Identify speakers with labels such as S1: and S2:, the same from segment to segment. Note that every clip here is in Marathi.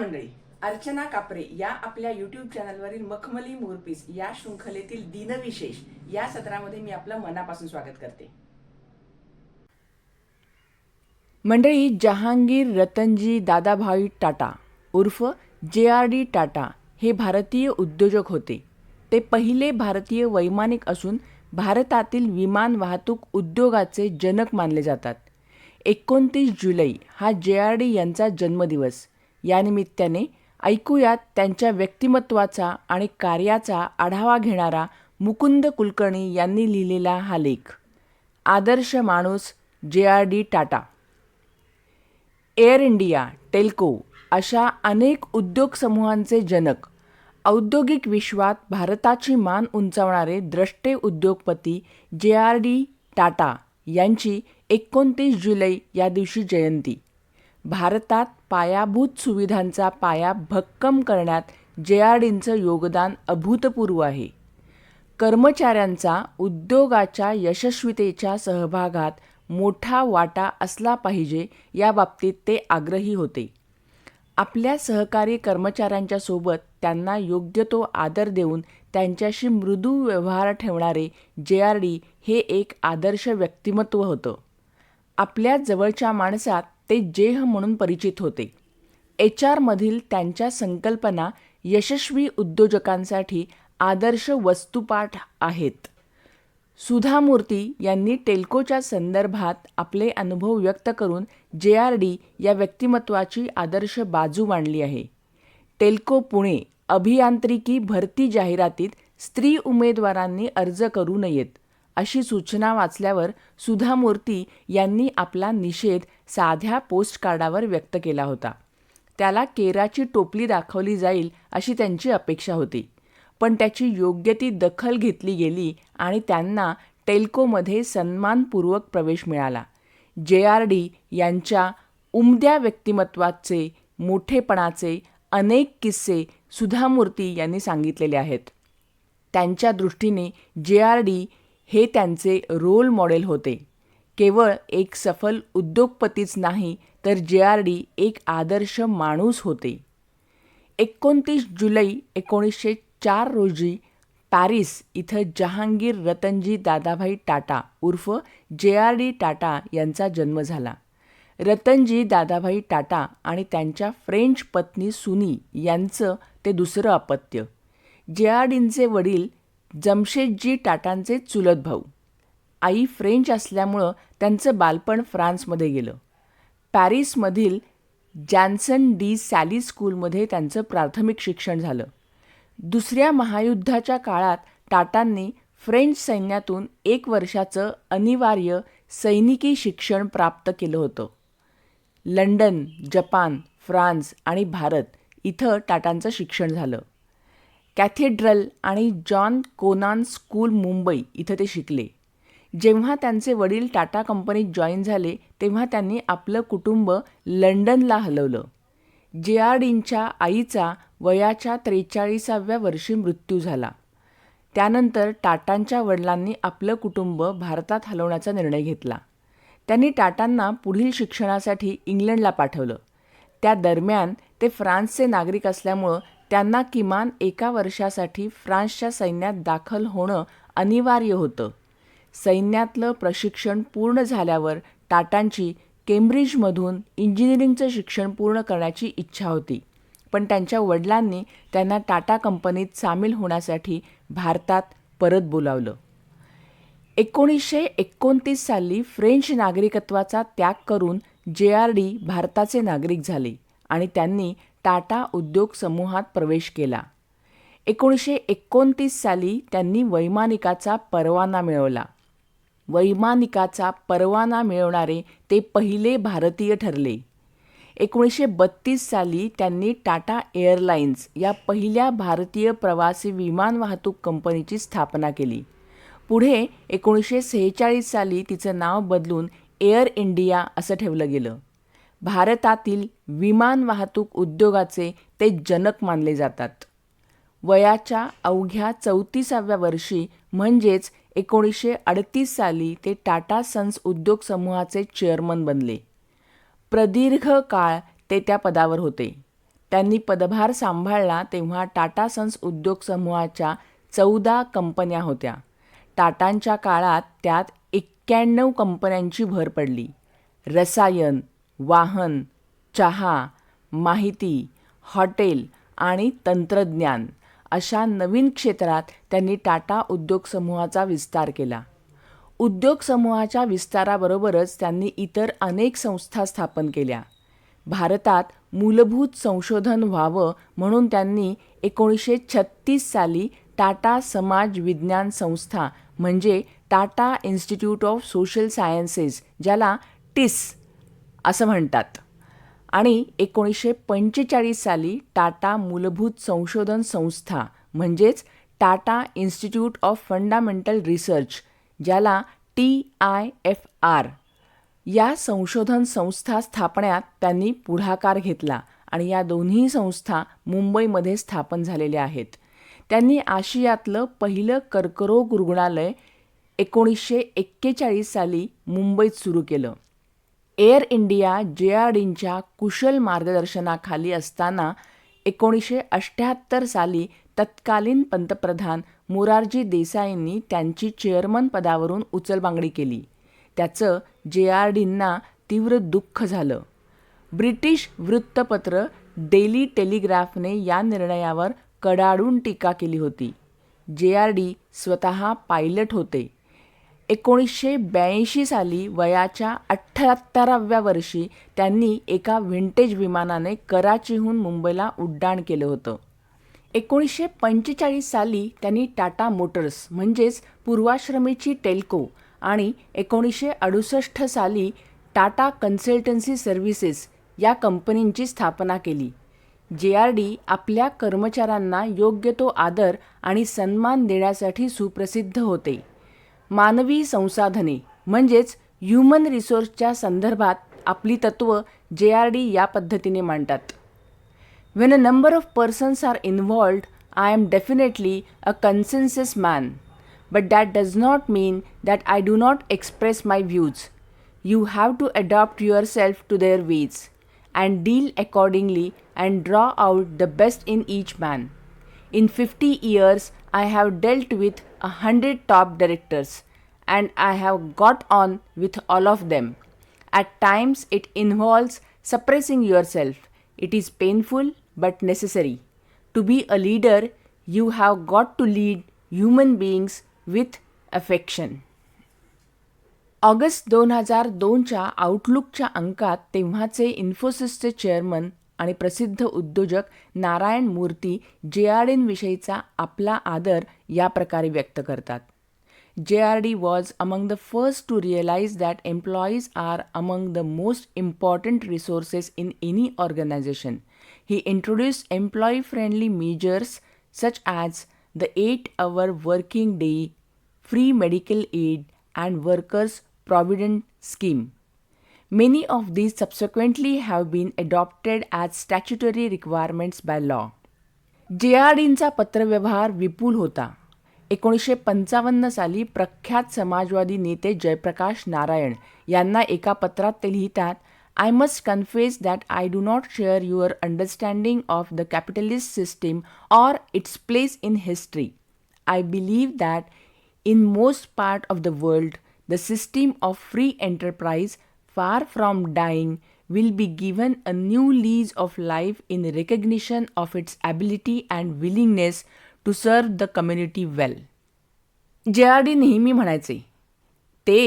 S1: मंडळी अर्चना कापरे या आपल्या युट्यूब चॅनलवरील मखमली मोरपीस या शृंखलेतील दिनविशेष या सत्रामध्ये मी आपलं मनापासून स्वागत करते. मंडळी जहांगीर रतनजी दादाभाई टाटा उर्फ जे आर डी टाटा हे भारतीय उद्योजक होते. ते पहिले भारतीय वैमानिक असून भारतातील विमान वाहतूक उद्योगाचे जनक मानले जातात. एकोणतीस जुलै हा जे आर डी यांचा जन्मदिवस. या निमित्ताने ऐकूयात त्यांच्या व्यक्तिमत्वाचा आणि कार्याचा आढावा घेणारा मुकुंद कुलकर्णी यांनी लिहिलेला हा लेख. आदर्श माणूस J R D Tata. Air India Telco अशा अनेक उद्योग समूहांचे जनक औद्योगिक विश्वात भारताची मान उंचावणारे द्रष्टे उद्योगपती जे आर डी टाटा यांची एकोणतीस जुलै या दिवशी जयंती. भारतात पायाभूत सुविधांचा पाया भक्कम करण्यात जे आर डींचं योगदान अभूतपूर्व आहे. कर्मचाऱ्यांचा उद्योगाच्या यशस्वीतेच्या सहभागात मोठा वाटा असला पाहिजे या बाबतीत ते आग्रही होते. आपल्या सहकारी कर्मचाऱ्यांच्या सोबत त्यांना योग्य तो आदर देऊन त्यांच्याशी मृदू व्यवहार ठेवणारे जे आर डी हे एक आदर्श व्यक्तिमत्व होतं. आपल्या जवळच्या माणसात ते जेह म्हणून परिचित होते. एच आरमधील त्यांच्या संकल्पना यशस्वी उद्योजकांसाठी आदर्श वस्तुपाठ आहेत. सुधामूर्ती यांनी टेल्कोच्या संदर्भात आपले अनुभव व्यक्त करून जे आर डी या व्यक्तिमत्वाची आदर्श बाजू मांडली आहे. टेल्को पुणे अभियांत्रिकी भरती जाहिरातीत स्त्री उमेदवारांनी अर्ज करू नयेत अशी सूचना वाचल्यावर सुधामूर्ती यांनी आपला निषेध साध्या पोस्टकार्डावर व्यक्त केला होता. त्याला केराची टोपली दाखवली जाईल अशी त्यांची अपेक्षा होती. पण त्याची योग्य ती दखल घेतली गेली आणि त्यांना टेल्कोमध्ये सन्मानपूर्वक प्रवेश मिळाला. जे आर डी यांच्या उमद्या व्यक्तिमत्वाचे मोठेपणाचे अनेक किस्से सुधामूर्ती यांनी सांगितलेले आहेत. त्यांच्या दृष्टीने जे आर डी हे त्यांचे रोल मॉडेल होते. केवळ एक सफल उद्योगपतीच नाही तर जे आर डी एक आदर्श माणूस होते. एकोणतीस जुलै एकोणीसशे चार रोजी पॅरिस इथं जहांगीर रतनजी दादाभाई टाटा उर्फ जे आर डी टाटा यांचा जन्म झाला. रतनजी दादाभाई टाटा आणि त्यांच्या फ्रेंच पत्नी सुनी यांचं ते दुसरं अपत्य. जे आर डींचे वडील जमशेदजी टाटांचे चुलत भाऊ. आई फ्रेंच असल्यामुळं त्यांचं बालपण फ्रान्समध्ये गेलं. पॅरिसमधील जॅन्सन डी सॅली स्कूलमध्ये त्यांचं प्राथमिक शिक्षण झालं. दुसऱ्या महायुद्धाच्या काळात टाटांनी फ्रेंच सैन्यातून एक वर्षाचं अनिवार्य सैनिकी शिक्षण प्राप्त केलं होतं. लंडन जपान फ्रान्स आणि भारत इथं टाटांचं शिक्षण झालं. कॅथेड्रल आणि जॉन कोनान स्कूल मुंबई इथं ते शिकले. जेव्हा त्यांचे वडील टाटा कंपनीत जॉईन झाले तेव्हा त्यांनी आपलं कुटुंब लंडनला हलवलं. जे आर डींच्या आईचा वयाच्या त्रेचाळीसाव्या वर्षी मृत्यू झाला. त्यानंतर टाटांच्या वडिलांनी आपलं कुटुंब भारतात हलवण्याचा निर्णय घेतला. त्यांनी टाटांना पुढील शिक्षणासाठी इंग्लंडला पाठवलं. त्या दरम्यान ते फ्रान्सचे नागरिक असल्यामुळं त्यांना किमान एका वर्षासाठी फ्रान्सच्या सैन्यात दाखल होणं अनिवार्य होतं. सैन्यातलं प्रशिक्षण पूर्ण झाल्यावर टाटांची केम्ब्रिजमधून इंजिनिअरिंगचं शिक्षण पूर्ण करण्याची इच्छा होती. पण त्यांच्या वडिलांनी त्यांना टाटा कंपनीत सामील होण्यासाठी भारतात परत बोलावलं. एकोणीसशे एकोणतीस साली फ्रेंच नागरिकत्वाचा त्याग करून जे आर डी भारताचे नागरिक झाले आणि त्यांनी टाटा उद्योग समूहात प्रवेश केला. एकोणीसशे एकोणतीस साली त्यांनी वैमानिकाचा परवाना मिळवला. वैमानिकाचा परवाना मिळवणारे ते पहिले भारतीय ठरले. एकोणीसशे बत्तीस साली त्यांनी टाटा एअरलाइन्स या पहिल्या भारतीय प्रवासी विमान वाहतूक कंपनीची स्थापना केली. पुढे एकोणीसशे सेहेचाळीस साली तिचं नाव बदलून एअर इंडिया असं ठेवलं गेलं. भारतातील विमान वाहतूक उद्योगाचे ते जनक मानले जातात. वयाच्या अवघ्या चौतीसाव्या वर्षी म्हणजेच एकोणीसशे अडतीस साली ते टाटा सन्स उद्योग समूहाचे चेअरमन बनले. प्रदीर्घ काळ ते त्या पदावर होते. त्यांनी पदभार सांभाळला तेव्हा टाटा सन्स उद्योग समूहाच्या चौदा कंपन्या होत्या. टाटांच्या काळात त्यात एक्क्याण्णव कंपन्यांची भर पडली. रसायन वाहन चहा माहिती हॉटेल आणि तंत्रज्ञान. अशा नवीन क्षेत्रात त्यांनी टाटा उद्योग समूहाचा विस्तार केला. उद्योग समूहाच्या विस्ताराबरोबरच त्यांनी इतर अनेक संस्था स्थापन केल्या. भारतात मूलभूत संशोधन व्हावं म्हणून त्यांनी एकोणीसशे छत्तीस साली टाटा समाज विज्ञान संस्था म्हणजे Tata Institute of Social Sciences ज्याला टिस असं म्हणतात. आणि एकोणीसशे पंचेचाळीस साली टाटा मूलभूत संशोधन संस्था म्हणजेच Tata Institute of Fundamental Research ज्याला टी आय एफ आर. या संशोधन संस्था स्थापण्यात त्यांनी पुढाकार घेतला आणि या दोन्ही संस्था मुंबईमध्ये स्थापन झालेल्या आहेत. त्यांनी आशियातलं पहिलं कर्करोग रुग्णालय एकोणीसशे एक्केचाळीस साली मुंबईत सुरू केलं. एअर इंडिया जे आर डींच्या कुशल मार्गदर्शनाखाली असताना एकोणीसशे अठ्ठ्याहत्तर साली तत्कालीन पंतप्रधान मोरारजी देसाईंनी त्यांची चेअरमन पदावरून उचलबांगडी केली. त्याचं जे आर डींना तीव्र दुःख झालं. ब्रिटिश वृत्तपत्र डेली टेलिग्राफने या निर्णयावर कडाडून टीका केली होती. जे आर डी स्वतः पायलट होते. एकोणीसशे ब्याऐंशी साली वयाच्या अठ्ठ्याहत्तराव्या वर्षी त्यांनी एका व्हिंटेज विमानाने कराचीहून मुंबईला उड्डाण केलं होतं. एकोणीसशे पंचेचाळीस साली त्यांनी टाटा मोटर्स म्हणजेच पूर्वाश्रमीची टेल्को आणि एकोणीसशे अडुसष्ट साली टाटा कन्सल्टन्सी सर्व्हिसेस या कंपनींची स्थापना केली. जे आर डी आपल्या कर्मचाऱ्यांना योग्य तो आदर आणि सन्मान देण्यासाठी सुप्रसिद्ध होते. मानवी संसाधने म्हणजेच ह्युमन रिसोर्सच्या संदर्भात आपली तत्त्व जे आर डी या पद्धतीने मांडतात. When a number of persons are involved I'm definitely a consensus man but that does not mean that I do not express my views you have to adopt yourself to their ways and deal accordingly and draw out the best in each man in fifty years I have dealt with a hundred top directors and I have got on with all of them. At times, it involves suppressing yourself. It is painful but necessary. To be a leader, you have got to lead human beings with affection. August दोन हजार दोनच्या आउटलुकच्या अंकात तेव्हाचे इन्फोसिसचे चेअरमन आणि प्रसिद्ध उद्योजक नारायण मूर्ती जे आर डींविषयीचा आपला आदर या प्रकारे व्यक्त करतात. J R D was among the first to realise that employees are among the most important resources in any organisation he introduce employee friendly measures such as the eight hour working day free medical aid and workers provident scheme Many of these subsequently have been adopted as statutory requirements by law. J R डींचा पत्रव्यवहार विपुल होता एकोणीसशे पंचावन्न साली प्रख्यात समाजवादी नेते जयप्रकाश नारायण यांना एका पत्रात ते लिहितात I must confess that I do not share your understanding of the capitalist system or its place in history I believe that in most part of the world the system of free enterprise far from dying, will be given a new lease of life in recognition of its ability and willingness to serve the community well. J R D नेहमी म्हणायचे ते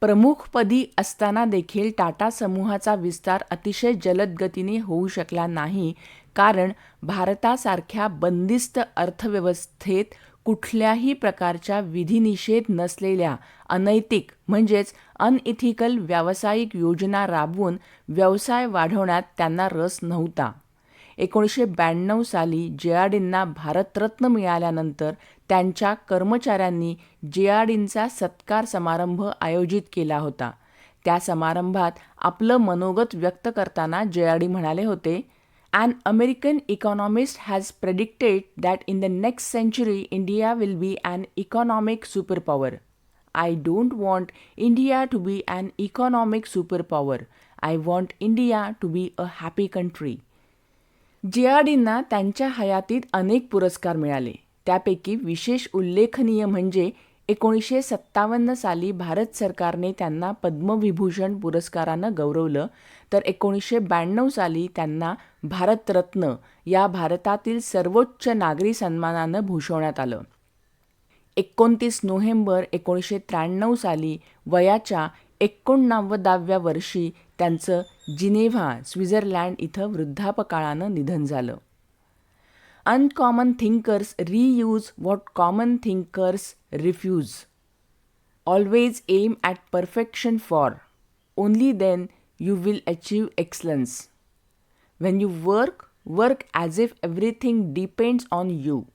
S1: प्रमुखपदी असताना देखील टाटा समूहाचा विस्तार अतिशय जलद गतीने होऊ शकला नाही कारण भारतासारख्या बंदिस्त अर्थव्यवस्थेत कुठल्याही प्रकारच्या विधिनिषेध नसलेल्या अनैतिक म्हणजेच अनइथिकल व्यावसायिक योजना राबवून व्यवसाय वाढवण्यात त्यांना रस नव्हता. एकोणीसशे ब्याण्णव साली जे आर डींना भारतरत्न मिळाल्यानंतर त्यांच्या कर्मचाऱ्यांनी जे आर डींचा सत्कार समारंभ आयोजित केला होता. त्या समारंभात आपलं मनोगत व्यक्त करताना जे आर डी म्हणाले होते An American economist has predicted that in the next century, India will be an economic superpower. I don't want India to be an economic superpower. I want India to be a happy country. जेआरडींना त्यांच्या हयातीत अनेक पुरस्कार मिळाले त्यापैकी विशेष उल्लेखनीय म्हणजे एकोणीसशे सत्तावन्न साली भारत सरकारने त्यांना पद्मविभूषण पुरस्कारानं गौरवलं तर एकोणीसशे ब्याण्णव साली त्यांना भारतरत्न या भारतातील सर्वोच्च नागरी सन्मानानं भूषवण्यात आलं. एकोणतीस नोव्हेंबर एकोणीसशे त्र्याण्णव साली वयाच्या एकोणनव्वदाव्या वर्षी त्यांचं जिनेव्हा स्वित्झर्लंड इथं वृद्धापकाळानं निधन झालं. Uncommon thinkers reuse what common thinkers refuse always aim at perfection for only then you will achieve excellence When you work, work as if everything depends on you.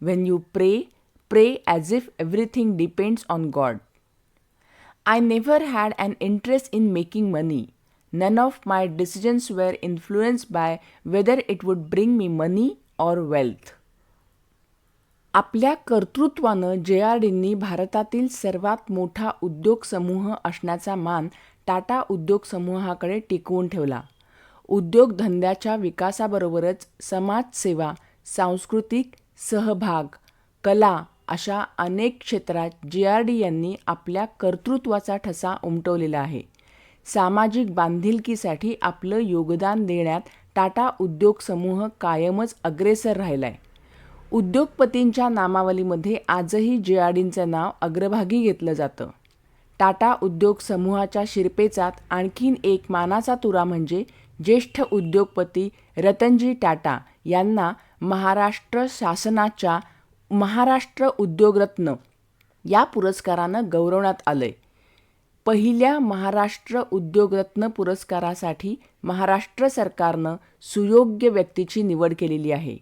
S1: When you pray, pray as if everything depends on God. I never had an interest in making money. None of my decisions were influenced by whether it would bring me money or wealth. आपल्या कर्तृत्वानं जे आर डींनी भारतातील सर्वात मोठा उद्योग समूह असण्याचा मान टाटा उद्योग समूहाकडे टिकवून ठेवला उद्योगधंद्याच्या विकासाबरोबरच समाजसेवा सांस्कृतिक सहभाग कला अशा अनेक क्षेत्रात जे आर डी यांनी आपल्या कर्तृत्वाचा ठसा उमटवलेला आहे. सामाजिक बांधिलकीसाठी आपलं योगदान देण्यात टाटा उद्योग समूह कायमच अग्रेसर राहिलाय. उद्योगपतींच्या नामावलीमध्ये आजही जे आर डींचं नाव अग्रभागी घेतलं जातं. टाटा उद्योग समूहाच्या शिरपेचात आणखीन एक मानाचा तुरा म्हणजे ज्येष्ठ उद्योगपती रतनजी टाटा यांना महाराष्ट्र शासनाच्या महाराष्ट्र उद्योगरत्न या पुरस्कारानं गौरवण्यात आलंय. पहिल्या महाराष्ट्र उद्योगरत्न पुरस्कारासाठी महाराष्ट्र सरकारनं सुयोग्य व्यक्तीची निवड केलेली आहे.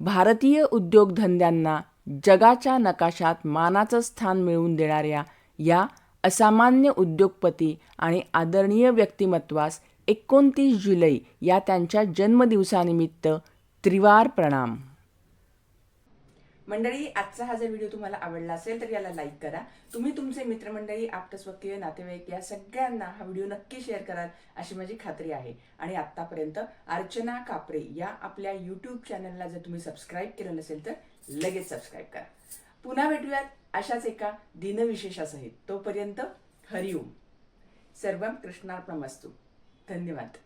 S1: भारतीय उद्योगधंद्यांना जगाच्या नकाशात मानाचं स्थान मिळवून देणाऱ्या या असामान्य उद्योगपती आणि आदरणीय व्यक्तिमत्वास एकोणतीस जुलै या त्यांच्या जन्मदिवसानिमित्त त्रिवार प्रणाम. मंडळी आजचा हा जर व्हिडिओ तुम्हाला आवडला असेल तर याला लाईक करा. तुम्ही तुमचे मित्रमंडळी आपतस्वकीय नातेवाईक या सगळ्यांना हा व्हिडिओ नक्की शेअर कराल अशी माझी खात्री आहे. आणि आतापर्यंत अर्चना कापरे या आपल्या यूट्यूब चॅनलला जर तुम्ही सबस्क्राईब केलं नसेल तर लगेच सबस्क्राईब करा. पुन्हा भेटूयात अशाच एका दिनविशेषासहित. तोपर्यंत हरिओम. सर्वम कृष्णार्पणमस्तू. धन्यवाद.